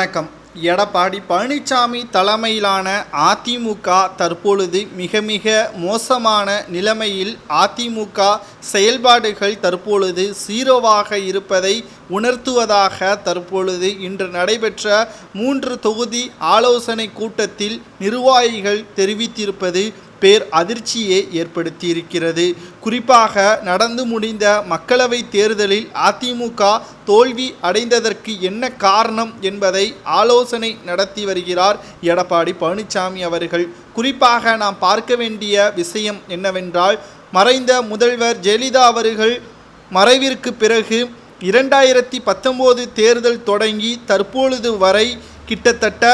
வணக்கம். எடப்பாடி பழனிசாமி தலைமையிலான அதிமுக தற்பொழுது மிக மிக மோசமான நிலைமையில் அதிமுக செயல்பாடுகள் தற்பொழுது சீரோவாக இருப்பதை உணர்த்துவதாக தற்பொழுது இன்று நடைபெற்ற மூன்று தொகுதி ஆலோசனை கூட்டத்தில் நிர்வாகிகள் தெரிவித்திருப்பது பேர் அதிர்ச்சியை ஏற்படுத்தியிருக்கிறது. குறிப்பாக நடந்து முடிந்த மக்களவைத் தேர்தலில் அதிமுக தோல்வி அடைந்ததற்கு என்ன காரணம் என்பதை ஆலோசனை நடத்தி வருகிறார் எடப்பாடி பழனிசாமி அவர்கள். குறிப்பாக நாம் பார்க்க வேண்டிய விஷயம் என்னவென்றால் மறைந்த முதல்வர் ஜெயலலிதா அவர்கள் மறைவிற்கு பிறகு இரண்டாயிரத்தி பத்தொம்போது தேர்தல் தொடங்கி தற்பொழுது வரை கிட்டத்தட்ட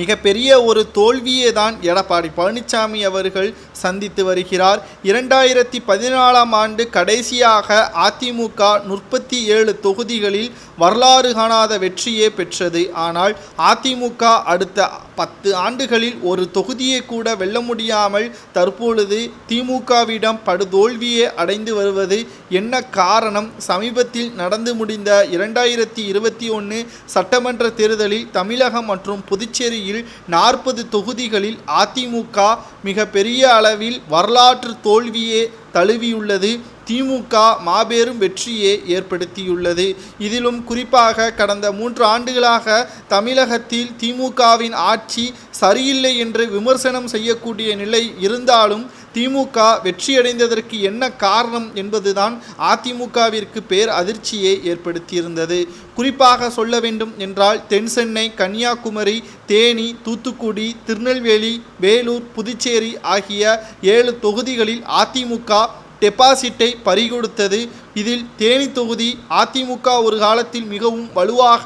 மிகப்பெரிய ஒரு தோல்வியே தான் எடப்பாடி பழனிசாமி அவர்கள் சந்தித்து வருகிறார். இரண்டாயிரத்தி பதினாலாம் ஆண்டு கடைசியாக அதிமுக முப்பத்தி ஏழு தொகுதிகளில் வரலாறு காணாத வெற்றியே பெற்றது. ஆனால் அதிமுக அடுத்த பத்து ஆண்டுகளில் ஒரு தொகுதியை கூட வெல்ல முடியாமல் தற்பொழுது திமுகவிடம் படுதோல்வியே அடைந்து வருவது என்ன காரணம்? சமீபத்தில் நடந்து முடிந்த இரண்டாயிரத்தி இருபத்தி ஒன்று சட்டமன்ற தேர்தலில் தமிழகம் மற்றும் புதுச்சேரி புதுச்சேரியில் நாற்பது தொகுதிகளில் அதிமுக மிக பெரிய அளவில் வரலாற்று தோல்வியே தழுவியுள்ளது. திமுக மாபெரும் வெற்றியை ஏற்படுத்தியுள்ளது. இதிலும் குறிப்பாக கடந்த மூன்று ஆண்டுகளாக தமிழகத்தில் திமுகவின் ஆட்சி சரியில்லை என்று விமர்சனம் செய்யக்கூடிய நிலை இருந்தாலும் திமுக வெற்றியடைந்ததற்கு என்ன காரணம் என்பதுதான் அதிமுகவிற்கு பேர் அதிர்ச்சியை ஏற்படுத்தியிருந்தது. குறிப்பாக சொல்ல வேண்டும் என்றால் தென்சென்னை கன்னியாகுமரி தேனி தூத்துக்குடி திருநெல்வேலி வேலூர் புதுச்சேரி ஆகிய ஏழு தொகுதிகளில் அதிமுக டெபாசிட்டை பறிகொடுத்தது. இதில் தேனி தொகுதி அதிமுக ஒரு காலத்தில் மிகவும் வலுவாக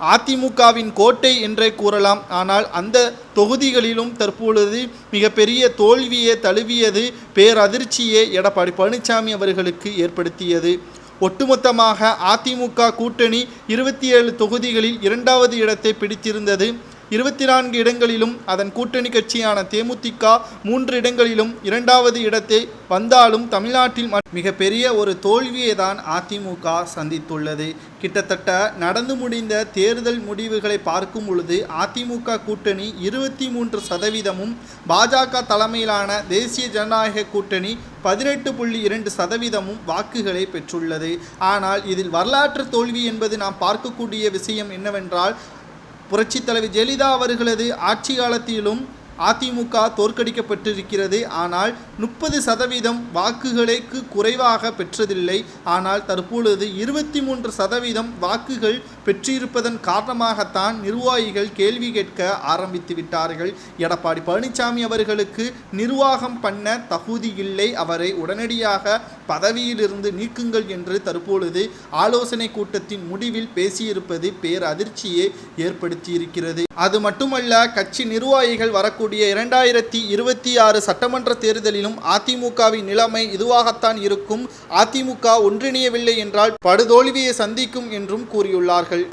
அதிமுகவின் கோட்டை என்றே கூறலாம். ஆனால் அந்த தொகுதிகளிலும் தற்பொழுது மிகப்பெரிய தோல்வியை தழுவியது பேரதிர்ச்சியே எடப்பாடி பழனிசாமி அவர்களுக்கு ஏற்படுத்தியது. ஒட்டுமொத்தமாக அதிமுக கூட்டணி இருபத்தி ஏழு தொகுதிகளில் இரண்டாவது இடத்தை பிடித்திருந்தது. இருபத்தி நான்கு இடங்களிலும் அதன் கூட்டணி கட்சியான தேமுதிக மூன்று இடங்களிலும் இரண்டாவது இடத்தை வந்தாலும் தமிழ்நாட்டில் மிகப்பெரிய ஒரு தோல்வியை தான் அதிமுக சந்தித்துள்ளது. கிட்டத்தட்ட நடந்து முடிந்த தேர்தல் முடிவுகளை பார்க்கும் பொழுது அதிமுக கூட்டணி இருபத்தி மூன்று சதவீதமும் பாஜக தலைமையிலான தேசிய ஜனநாயக கூட்டணி பதினெட்டு புள்ளி இரண்டு சதவீதமும் வாக்குகளை பெற்றுள்ளது. ஆனால் இதில் வரலாற்று தோல்வி என்பது நாம் பார்க்கக்கூடிய விஷயம் என்னவென்றால் புரட்சித் தலைவி ஜெயலலிதா அவர்களது ஆட்சி காலத்திலும் அதிமுக தோற்கடிக்கப்பட்டிருக்கிறது. ஆனால் முப்பது சதவீதம் வாக்குகளுக்கு குறைவாக பெற்றதில்லை. ஆனால் தற்பொழுது இருபத்தி மூன்று சதவீதம் வாக்குகள் பெற்றிருப்பதன் காரணமாகத்தான் நிர்வாகிகள் கேள்வி கேட்க ஆரம்பித்து விட்டார்கள். எடப்பாடி பழனிசாமி அவர்களுக்கு நிர்வாகம் பண்ண தகுதி இல்லை. அவரை உடனடியாக பதவியிலிருந்து நீக்குங்கள் என்று தற்பொழுது ஆலோசனை கூட்டத்தின் முடிவில் பேசியிருப்பது பேர் அதிர்ச்சியை ஏற்படுத்தியிருக்கிறது. அது மட்டுமல்ல கட்சி நிர்வாகிகள் வரக்கூடிய இரண்டாயிரத்தி இருபத்தி ஆறு சட்டமன்ற தேர்தலிலும் அதிமுகவின் நிலைமை இதுவாகத்தான் இருக்கும். அதிமுக ஒன்றிணையவில்லை என்றால் படுதோல்வியை சந்திக்கும் என்றும் கூறியுள்ளார்கள்.